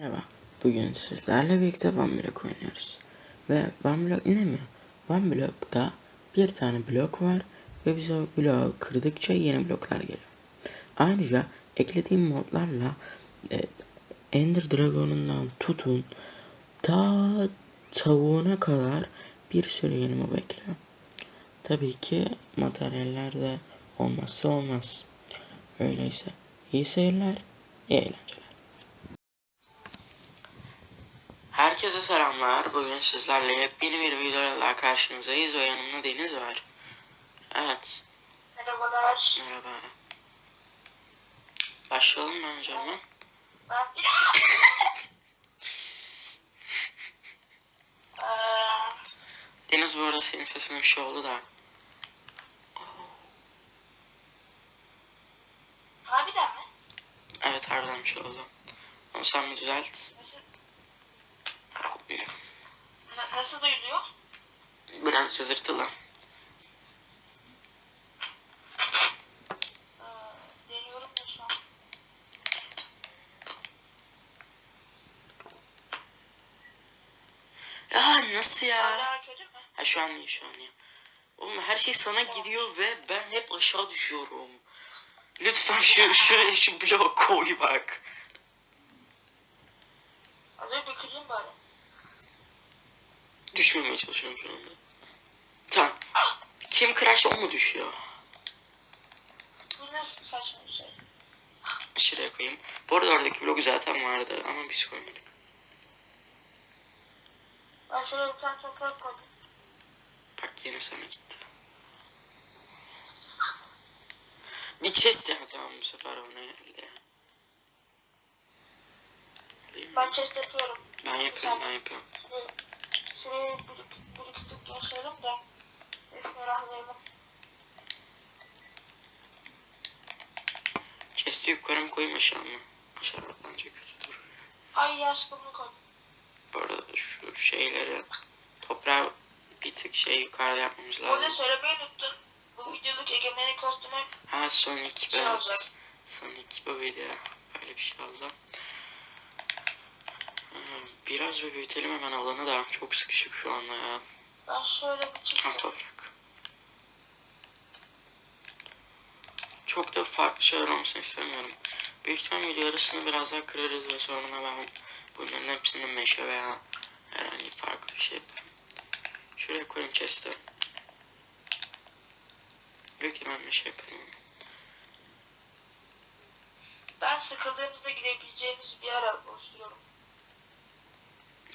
Merhaba, bugün sizlerle birlikte One Block oynuyoruz. Ve One Block ne mi? One Block'ta bir tane blok var ve biz o bloğu kırdıkça yeni bloklar geliyor. Ayrıca eklediğim modlarla e, Ender Dragon'undan tutun ta tavuğuna kadar bir sürü yeni mob ekliyor. Tabii ki materyaller de olmazsa olmaz. Öyleyse iyi seyirler, iyi eğlenceler. Herkese selamlar. Bugün sizlerle yepyeni bir videoyla karşınızdayız ve yanımda Deniz var. Evet, Merhabalar. merhaba. Başlayalım hemen. Ben Eee, Deniz bu arada senin sesine bir şey oldu da. harbiden mi? Evet harbiden bir şey oldu. Ama sen bir düzelt. Nasıl duyuluyor? Biraz cızırtılı. An. Ya nasıl ya? Ha şu an iyi şu an iyi. Oğlum her şey sana gidiyor ve ben hep aşağı düşüyorum. Lütfen şu şuraya şu bloğu koy bak. Hadi bir kırayım bari. Düşmemeye çalışıyorum şu anda. Tamam. Kim kırarsa o mu düşüyor? Bu nasıl saçma bir şey? Şuraya koyayım. Bu arada oradaki blok zaten vardı ama biz koymadık. Ben şöyle bir tane toprak koydum. Bak yine sana gitti. Bir chest ya tamam bu sefer ona geldi ya. Ben chest yapıyorum. Ben yapıyorum ben yapıyorum. Şuraya, şuraya bir, bir iki tık yaşayalım da. Bismillahirrahmanirrahim. Chest'i yukarı mı koyayım aşağı mı? Aşağıda bence kötü durur ya. Ay yanlışlıkla bunu koydum. Bu arada şu şeyleri toprağı bir tık şey yukarıda yapmamız lazım. söylemeyi unuttum. Bu videoluk egemenlik kostümü Ha Sonic Şey evet. olacak. Sonic bu video. Öyle bir şey oldu. Biraz bir büyütelim hemen alanı da çok sıkışık şu anda ya. ben şöyle bir Tam çıkayım. toprak. Çok da farklı şeyler olmasını istemiyorum. Büyük ihtimal video yarısını biraz daha kırarız ve sonra ben bunların hepsini meşe veya herhangi farklı bir şey yaparım. Şuraya koyayım chest'e. Büyük ihtimal meşe yaparım. Ben sıkıldığımızda gidebileceğimiz bir yer oluşturuyorum.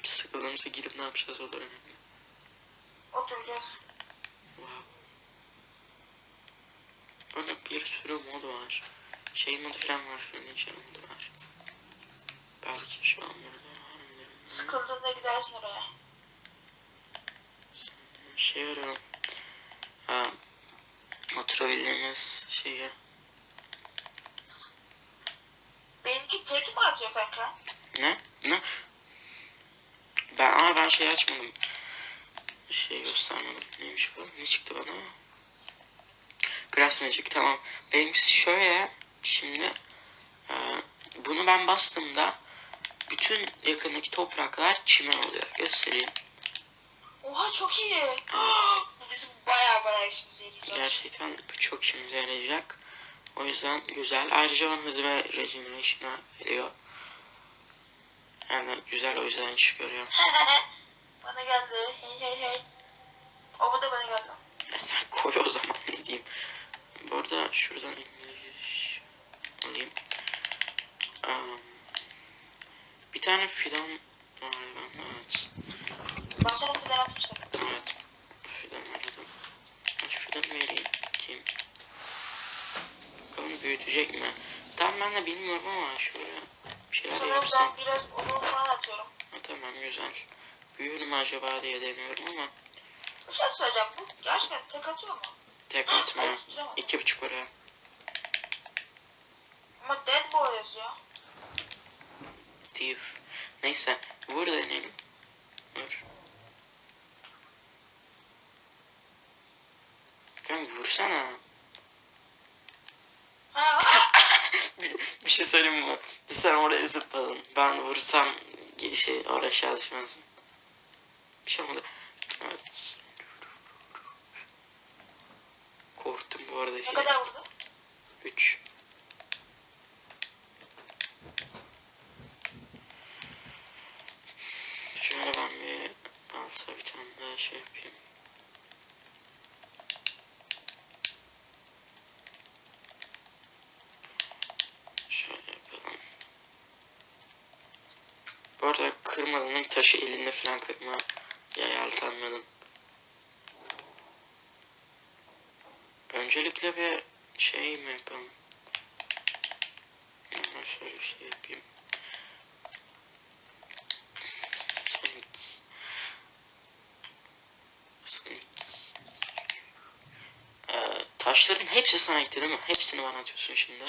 Sıkıldığımızda gidip ne yapacağız o da önemli. Oturacağız. Wow. Burada bir sürü mod var. Şey mod falan var, furniture modu var. Belki şu an burada var mı. Sıkıldığında gidersin oraya. Şey arıyorum. Ha, oturabildiğimiz şeyi. Benimki tek mi atıyor kanka? Ne? Ne? Ben ama ben şey açmadım. Şey göstermedim. Neymiş bu? Ne çıktı bana? Grass Magic tamam. Benimkisi şöyle. Şimdi e, bunu ben bastığımda bütün yakındaki topraklar çimen oluyor. Göstereyim. Oha çok iyi. Evet. Bu bizim baya baya işimize yarayacak. Gerçekten çok işimize yarayacak. O yüzden güzel. Ayrıca bana hız ve regeneration'a veriyor. Yani güzel o yüzden iş görüyor. bana geldi. Hey hey hey. O bu da bana geldi. Ya sen koy o zaman ne diyeyim. Bu arada şuradan alayım. Um, bir tane fidan var ben evet. Ben sana fidan atmıştım. Evet. Fidan aradım. Şu fidanı vereyim. Kim? Bakalım büyütecek mi? Tam ben de bilmiyorum ama şöyle bir şeyler Sana yapsam. ben biraz falan atıyorum. Ha, tamam güzel. Büyür mü acaba diye deniyorum ama Bir şey söyleyeceğim. Bu gerçekten tek atıyor mu? tek atmıyor. İki buçuk oraya. Ama dead boy yazıyor. Thief. Neyse vur deneyelim. Vur. Kan vursana. Ha, bir, bir şey söyleyeyim mi? Sen oraya zıpladın. Ben vursam şey aşağı düşmezsin. Bir şey olmadı. Evet. Korktum bu arada Ne şey. kadar vurdu? 3. Şöyle ben bir alta bir tane daha şey yapayım. Şöyle yapalım. Bu arada kırmadığım taşı elinde falan kırma. Ya yeltenmedim. Öncelikle bir şey mi yapalım? Hemen şöyle bir şey yapayım. Sonic. Sonic. Ee, taşların hepsi sana gitti değil mi? Hepsini bana atıyorsun şimdi.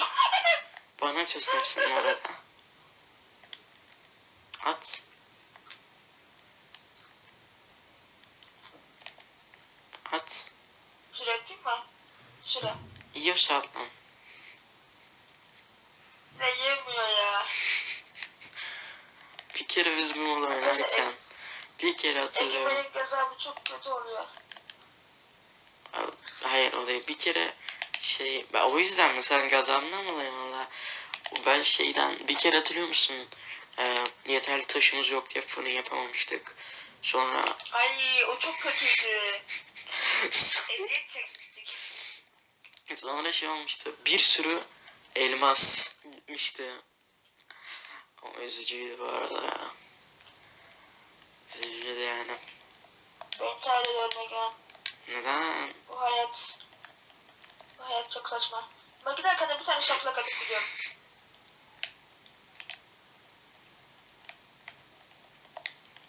Bana atıyorsun hepsini bu arada. At. At. Süre ettin mi? Süre. Yiyorsa at lan. Ne yemiyor ya. Bir kere biz bu modu oynarken bir kere hatırlıyorum. Egemenlik gazabı çok kötü oluyor. Hayır o değil. Bir kere şey ben o yüzden mi sen gazamdan dolayı valla? Ben şeyden bir kere hatırlıyor musun? Ee, yeterli taşımız yok diye fırın yapamamıştık. Sonra Ay o çok kötüydü. Eziyet çekmiştik. sonra şey olmuştu. Bir sürü elmas gitmişti. O üzücüydü bu arada ya. Üzücüydü yani. Ben ediyorum Egemen. Neden? Bu hayat... Bu hayat çok saçma. Giderken de bir tane şaplak atıp gidiyorum.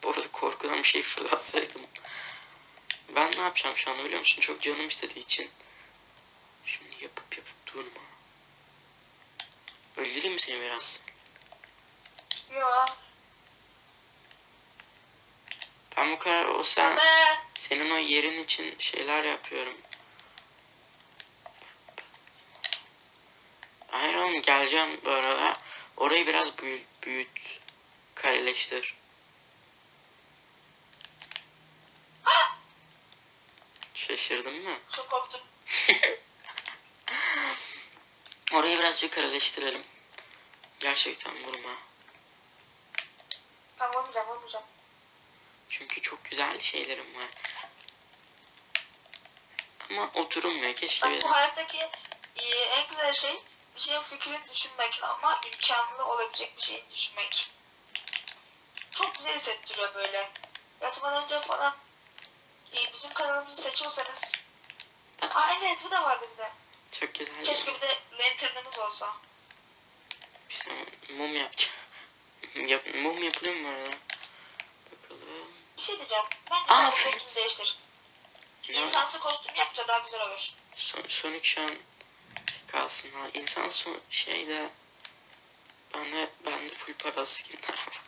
Bu korkudan bir şey fırlatsaydım. Ben ne yapacağım şu an biliyor musun? Çok canım istediği için. Şunu yapıp yapıp durma. Öldüreyim mi seni biraz? Yo. Ben bu kadar olsa Ne? senin o yerin için şeyler yapıyorum. Hayır oğlum geleceğim bu arada. Orayı biraz büyüt, büyüt. Kareleştir. Şaşırdın mı? Çok korktum. Orayı biraz bir kareleştirelim. Gerçekten vurma. Tamam vurmayacağım vurmayacağım. Çünkü çok güzel şeylerim var. Ama oturulmuyor. Keşke Bak bu hayattaki e, en güzel şey bir şeyin fikrini düşünmek ama imkanlı olabilecek bir şeyi düşünmek. Çok güzel hissettiriyor böyle. Yatmadan önce falan e, bizim kanalımızı seçiyorsanız Aa evet bu da vardı bir de. Çok güzel. Keşke bir de lanternımız olsa. Biz de mum yapacağım. Yap, mum yapılıyor mu bu arada? Bakalım. Bir şey diyeceğim. Bence Aa, sen evet. kostümü değiştir. Ne? İnsansı kostüm yapça daha güzel olur. Son, Sonic şu an kalsın ha. İnsan son şeyde ben de ben de full para skinler var.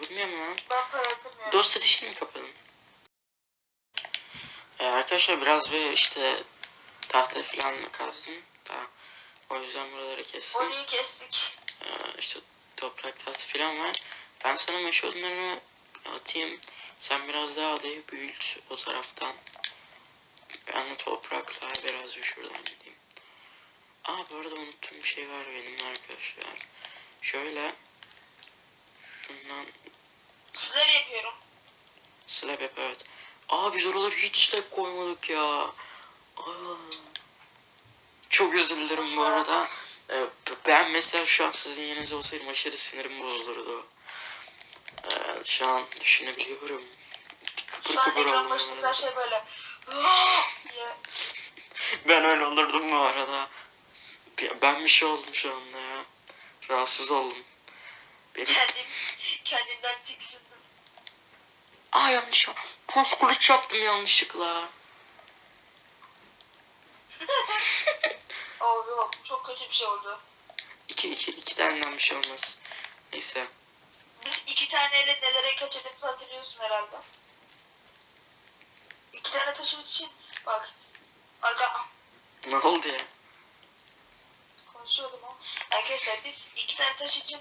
Vurmuyor mu lan? Ben para yatırmıyorum. Dost ateşini mi kapadın? Ee, arkadaşlar biraz bir işte tahta falan kazdım da o yüzden buraları kestim. Orayı kestik. Ee, işte toprak tahta falan var. Ben sana meşe odunlarını atayım. Sen biraz daha adayı büyült o taraftan. Ben de topraklar biraz bir şuradan gideyim. Aa bu arada unuttuğum bir şey var benim arkadaşlar. Şöyle şundan Sizler yapıyorum. slab yap evet. Aa biz oraları hiç slab koymadık ya. Aa. Çok özür dilerim bu arada. Ee, ben mesela şu an sizin yerinizde olsaydım aşırı sinirim bozulurdu. Ee, şu an düşünebiliyorum. Kıpır Şu kıpır oldum. her şey böyle. Ben öyle olurdum bu arada. Ben bir şey oldum şu anda ya. Rahatsız oldum. Benim... Kendim, kendimden tiksindim. Aa yanlış yap. Kos kılıç yaptım yanlışlıkla. Oh yok çok kötü bir şey oldu. İki, iki, iki taneden bir şey olmaz. Neyse. Biz iki taneyle nelere kaçırdığımızı hatırlıyorsun herhalde. İki tane taşın için bak. Arka Ne oldu ya? Konuşuyordum ama. Arkadaşlar biz iki tane taş için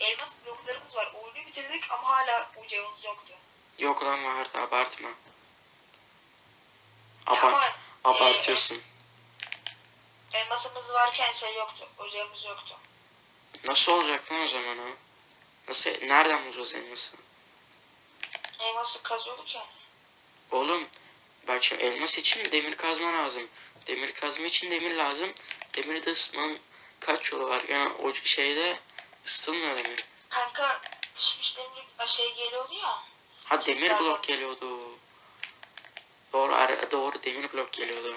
elmas bloklarımız var. Oyunu bitirdik ama hala ocağımız yoktu. Yok lan vardı abartma. Abart ama abartıyorsun. elmasımız varken şey yoktu. Ocağımız yoktu. Nasıl olacak lan o zaman o? Nasıl nereden bulacağız elması? Elması kazıyorduk yani. Oğlum bak şimdi elmas için demir kazma lazım. Demir kazma için demir lazım. Demiri de ısıtmanın kaç yolu var? Yani o şeyde ısıtılmıyor demir. Kanka pişmiş demir şey geliyordu ya. Ha demir blok geliyordu. Doğru ara, doğru demir blok geliyordu.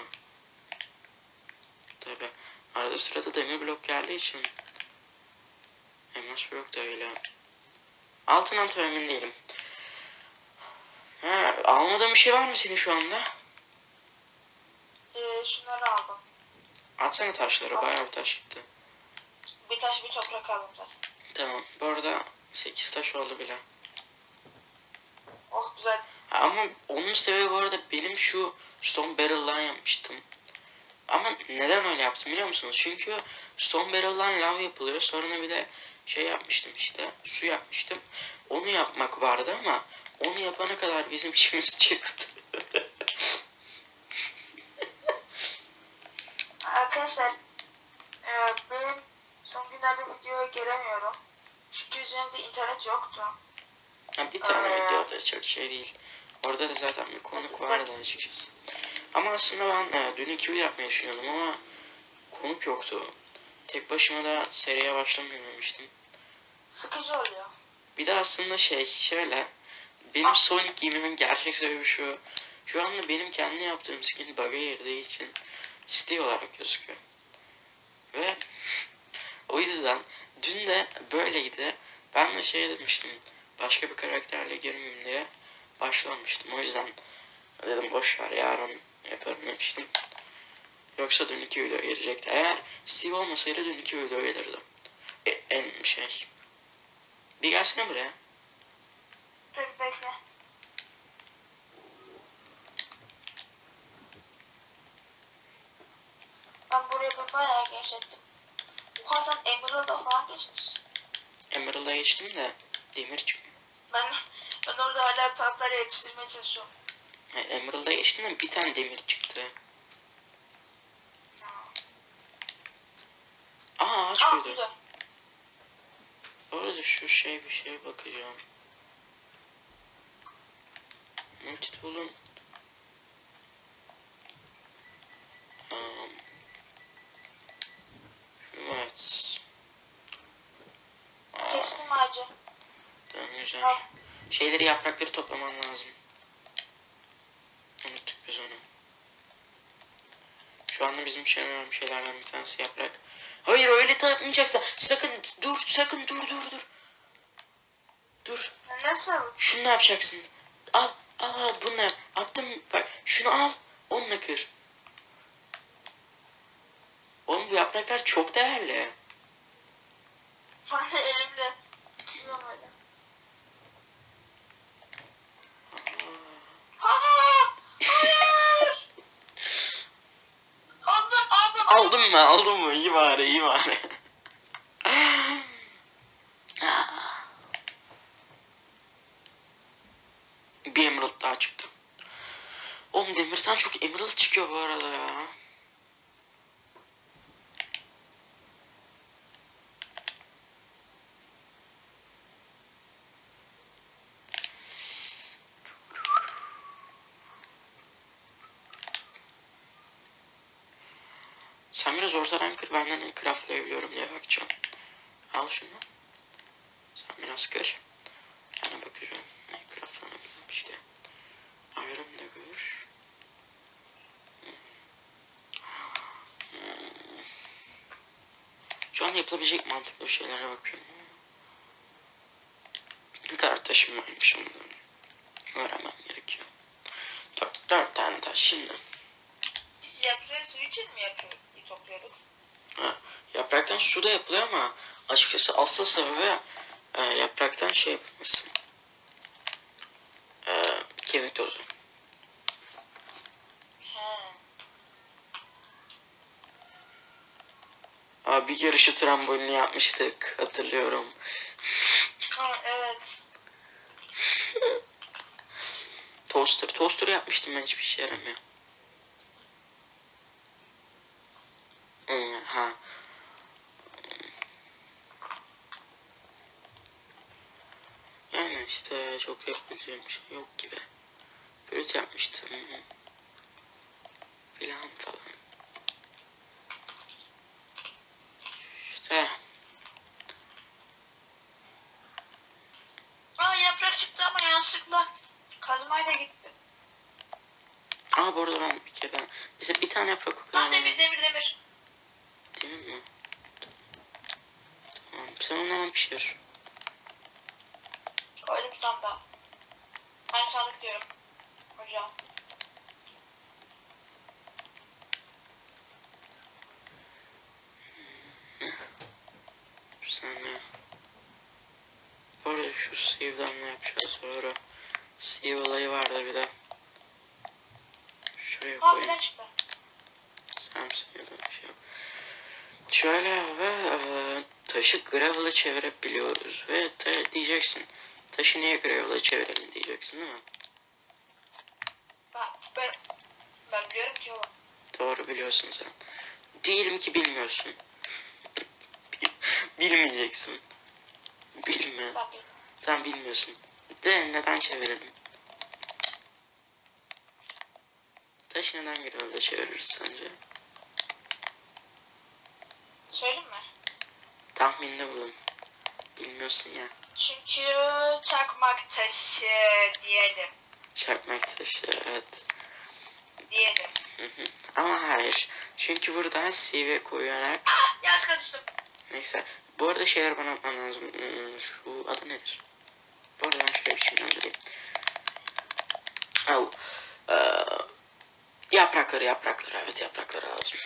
Tabi. Arada sırada demir blok geldiği için elmas blok da öyle. Altından tam emin değilim. Ha, almadığın bir şey var mı senin şu anda? Ee, şunları aldım. Atsana taşları. Bayağı bir taş gitti. Bir taş bir toprak aldım zaten. Tamam. Bu arada 8 taş oldu bile. Oh güzel. Ama onun sebebi bu arada benim şu Stone Barrel'dan yapmıştım. Ama neden öyle yaptım biliyor musunuz? Çünkü Stone Barrel'dan lav yapılıyor. Sonra bir de şey yapmıştım işte. Su yapmıştım. Onu yapmak vardı ama onu yapana kadar bizim işimiz çıktı. Arkadaşlar e, benim son günlerde videoya gelemiyorum. Çünkü üzerimde internet yoktu. Ha, bir tane Aa. videoda çok şey değil. Orada da zaten bir konuk vardı açıkçası. Ama aslında ben e, dün iki video yapmayı düşünüyordum ama konuk yoktu. Tek başıma da seriye başlamamıştım. Sıkıcı oluyor. Bir de aslında şey şöyle benim Sonic giyimimin gerçek sebebi şu. Şu anda benim kendi yaptığım skin bug'a girdiği için site olarak gözüküyor. Ve o yüzden dün de böyleydi. Ben de şey demiştim. Başka bir karakterle girmeyeyim diye başlamıştım. O yüzden dedim boş ver yarın yaparım demiştim. Yoksa dün iki video gelecekti. Eğer Steve olmasaydı dün iki video gelirdi. E, en şey. Bir gelsene buraya. Dur bekle. Ben buraya bir bayağı genişlettim. Oha sen Emerald'a falan geçmişsin. Emerald'a geçtim de demir çıkmıyor. Ben, ben orada hala tatları yetiştirmeye çalışıyorum. Hayır Emerald'a geçtim de bir tane demir çıktı. Ya. Aa ağaç Aa güzel. Bu arada şu şey bir şeye bakacağım. Multitool'un um, evet. Aa, Kestim ağacı. tamam güzel. Al. Şeyleri yaprakları toplaman lazım. Unuttuk biz onu. Şu anda bizim şey önemli şeylerden bir tanesi yaprak. Hayır öyle yapmayacaksın. Sakın dur sakın dur dur dur. Dur. Nasıl? Şunu ne yapacaksın? Al al al bunu yap. Attım bak şunu al. Onunla kır. Oğlum bu yapraklar çok değerli. Ben de elimle kırıyorum öyle. Hayır! Hayır! aldım aldım. Aldın mı aldın mı? İyi bari iyi bari. Bir emerald daha çıktı. Oğlum demirden çok emerald çıkıyor bu arada ya. Sen biraz ortadan kır benden ne craftlayabiliyorum diye bakacağım. Al şunu. Sen biraz kır. Ben bakacağım. Ne craftlanabiliyormuş diye. Iron da gör. Hmm. Şu an yapılabilecek mantıklı şeylere bakıyorum. Ne kadar taşım varmış ondan. Öğrenmem gerekiyor. Dört, dört tane taş şimdi. Yaprağı su için mi yapıyor, topluyorduk? Yapraktan su da yapılıyor ama açıkçası asıl sebebi e, yapraktan şey yapılması. E, kemik tozu. Bir yarışı trambolinli yapmıştık. Hatırlıyorum. Ha, evet. Toaster. Toaster yapmıştım ben hiçbir işe yaramıyor. Hmm, ha. Yani işte çok yapabileceğim bir şey yok gibi. Flüt yapmıştım. Filan falan. İşte Aa yaprak çıktı ama yanlışlıkla kazmayla gitti. Aa bu arada ben bir kere ben mesela bir tane yaprak Lan kokuyorum. demir demir demir. Değil mi? Tamam sen onu hemen pişir. Sandığa. Ay sandık diyorum. Hocam. Bir saniye. Bu arada şu Steve'den ne yapacağız sonra? Steve olayı vardı bir de. Şuraya Aa koyayım. çıktı. Samsung ya da bir şey yok. Şöyle ve e, taşı gravel'a çevirebiliyoruz ve diyeceksin. Taşı niye gravel'a çevirelim diyeceksin değil mi? Ben, ben, ben biliyorum ki oğlum. Doğru biliyorsun sen. Diyelim ki bilmiyorsun. Bilmeyeceksin. Bilme. Ben bilmiyorum. Tam bilmiyorsun. De neden çevirelim? Taşı neden gravel'a çeviririz sence? Söyleyeyim mi? Tahminde bulun. Bilmiyorsun ya. Çünkü çakmak taşı diyelim. Çakmak taşı evet. Diyelim. Hı hı. Ama hayır. Çünkü burada CV koyarak Ah yanlışlıkla düştüm. neyse. Bu arada şeyler bana atman lazım. Hmm, Şu adı nedir? Bu arada ben şöyle bir şey göndereyim. Au. Ee, yaprakları yaprakları evet yaprakları lazım.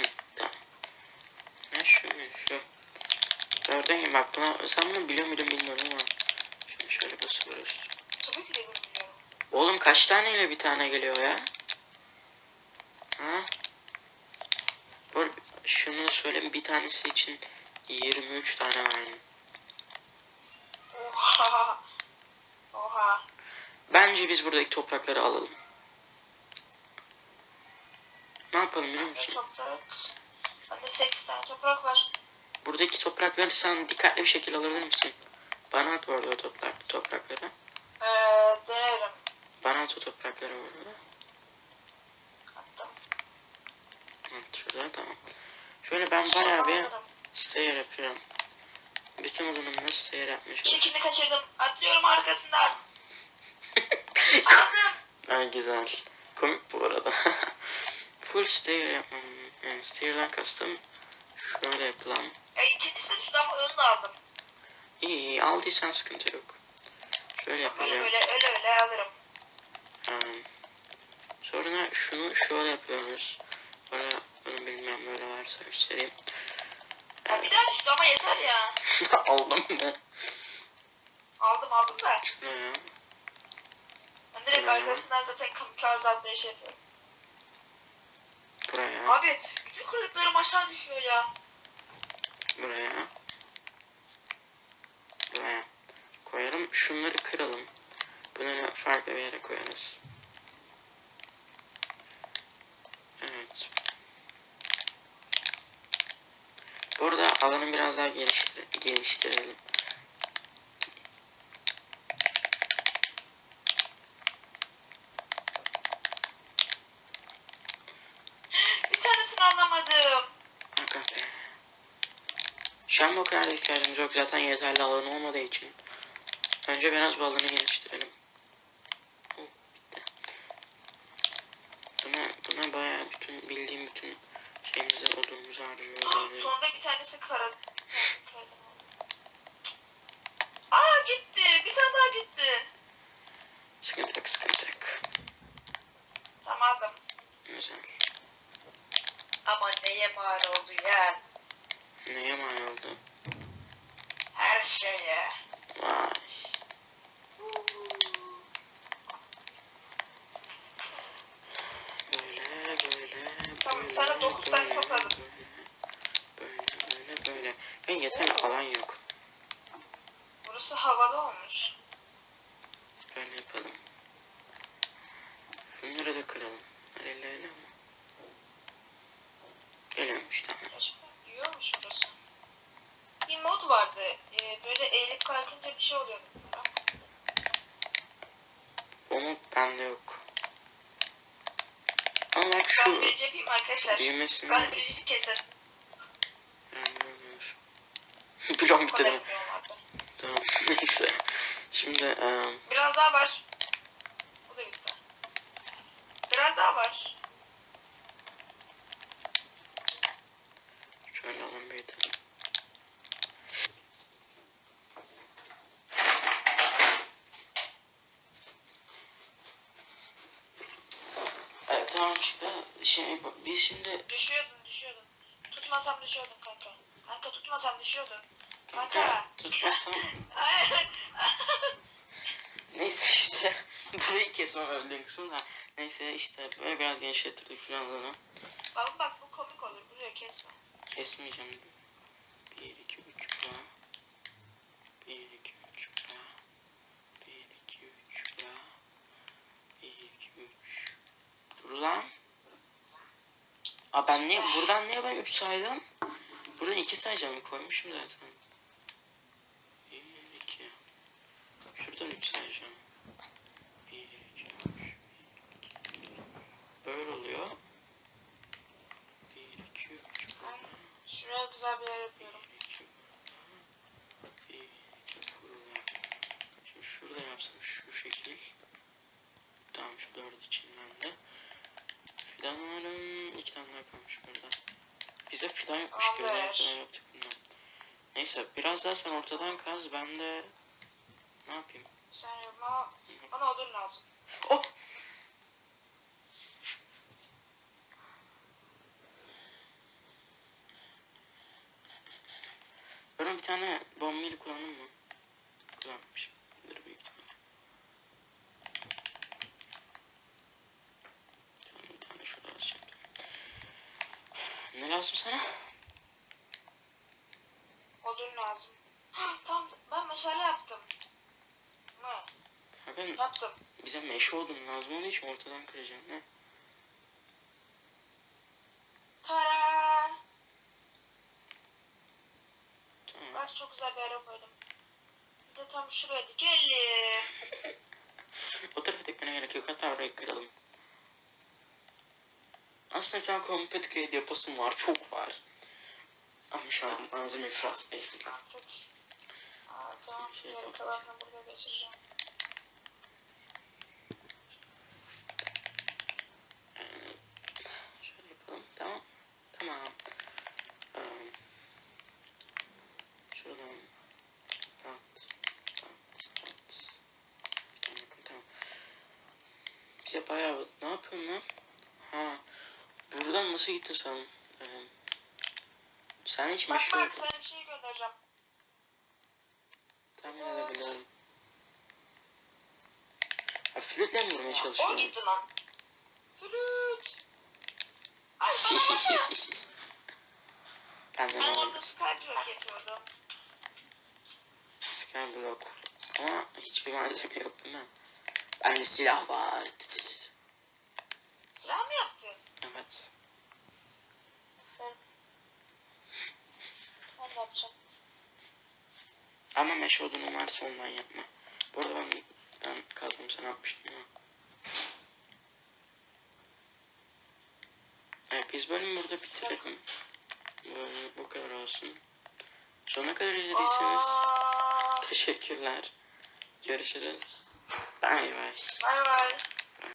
Hı, tamam. Ha şu şu. Bak buna sen bunu biliyor muydun bilmiyorum ama. Şunu şöyle basıyoruz. Tabii ki de bilmiyorum. Oğlum kaç taneyle bir tane geliyor ya? Ha? Arada şunu söyleyeyim bir tanesi için 23 tane verdim. Oha. Oha. Bence biz buradaki toprakları alalım. Ne yapalım biliyor musun? toprak. Bende 8 tane toprak var. Buradaki toprakları sen dikkatli bir şekilde alır mısın? Bana at bu arada o toprak, toprakları. Ee, denerim. Bana at o toprakları bu arada. Hatta. At şurada tamam. Şöyle ben Sonra bayağı bir seyir yapıyorum. Bütün uzunumda seyir çalışıyorum. İlkini kaçırdım. Atlıyorum arkasından. Aldım. Ha güzel. Komik bu arada. Full stair yapmam. Yani stair'den kastım şöyle yapılan. E, ikincisi de düştü ama onu da aldım. İyi iyi aldıysan sıkıntı yok. Şöyle yapacağım. böyle öyle öyle alırım. Um, sonra şunu şöyle yapıyoruz. Sonra bunu bilmem böyle varsa göstereyim. Ya bir daha düştü ama yeter ya. Aldım mı? Aldım aldım da. Ne ya? Ben direkt Hmm. arkasından zaten kamikaze atlayış yapıyorum. Buraya, Abi bütün kırdıklarım aşağı düşüyor ya. Buraya. Buraya. Koyalım. Şunları kıralım. Bunları farklı bir yere koyarız. Evet. Bu arada alanı biraz daha geliştir geliştirelim. Şu an o kadar da ihtiyacımız yok. Zaten yeterli alan olmadığı için. Önce biraz bu alanı geliştirelim. Oh, bitti. Buna, buna bayağı bütün bildiğim bütün şeyimizi odunumuzu harcıyoruz. Yani. sonunda bir tanesi kara. Aa gitti. Bir tane daha gitti. Sıkıntı yok sıkıntı yok. Tamam. Güzel. Ama neye mal oldu ya? Neye mal oldu? Her şeye. Vay. Böyle Sana dokuz tane böyle, topladım. Böyle böyle böyle. Ben yeterli alan yok. Burası havalı olmuş. Böyle yapalım. Şunları da kıralım. Öyle öyle ama. Geliyormuş tamam. Burası. Bir mod vardı. Ee, böyle eğilip kalkınca bir şey oluyordu. Onu bende yok. Ama Ben şu bir yapayım arkadaşlar. düğmesini Ben birisi keser. ben görmüyor. Blok artık. Tamam neyse. Şimdi eee Biraz daha var. Bu da bitti. Biraz daha var. Şöyle alan büyütelim. Evet tamam işte şey biz şimdi Düşüyordun düşüyordun. Tutmasam düşüyordun kanka. Kanka tutmasam düşüyordun. kanka Ay, neyse işte burayı kesmem öldüğün kısmı da neyse işte böyle biraz genişlettirdik falan alanı Baba bak bu komik olur. Buraya kesme. Kesmeyeceğim. 1 2 3 bra 1 2 3 bra 1 2 3 bra 1 2 3 dur lan. Aa ben niye buradan niye ben 3 saydım? Buradan 2 sayacağım koymuşum zaten. 1 2 şuradan 3 sayacağım. 1 2 3 böyle oluyor 1 2 3 bra Şuraya güzel bir yer yapıyorum. Bir, iki kurular. Şimdi şurada yapsam şu şekil. Tamam şu dört içinden de. Fidan umarım iki tane daha kalmış burada. Bize fidan yaptık. Neyse biraz daha sen ortadan kaz ben de ne yapayım? Sen yapma. Bana odun lazım. Oh! Ben bir tane bombili kullandım mı? Kullanmışım. Dur büyük ihtimalle. Tamam bir tane şurada açacağım. Ne lazım sana? Odun lazım. tamam ben meşale yaptım. Ne? Kanka Yaptım. bize meşe odun lazım olduğu için ortadan kıracağım. Ne? Tara. Tamam. Bak çok güzel bir yere koydum. Bir de tam şuraya dikelim. o tarafa dikmene gerek yok. Hatta orayı kıralım. Aslında şu an Compet Grade yapasım var. Çok var. Ama şu an malzeme iflas. Aa, tamam. Tamam. Ee, şuradan at, at, at. Tamam. Bize bayağı ne yapıyorum lan? Ha. Buradan nasıl gittin sen? Ee, sen hiç Bak meşhur... bak sana bir şey göndereceğim. Tahmin edebiliyorum. Ha, flütle mi vurmaya O çalışıyorum? gitti lan. Flüt. Ay bana bakın. ben de Ben orada Skyblock yapıyordum. Skyblock. Ama hiçbir malzeme yok değil mi? Bende silah var. Silah mı yaptın? Evet. Sen. Ne yapacaksın? Ama meşe odunun varsa ondan yapma. Bu arada ben, ben kazmamı sana atmıştım ama. Evet biz bölümü burada bitirelim. Bu bölüm bu kadar olsun. Sonuna kadar izlediyseniz teşekkürler. Görüşürüz. Bay bay. Bay bay.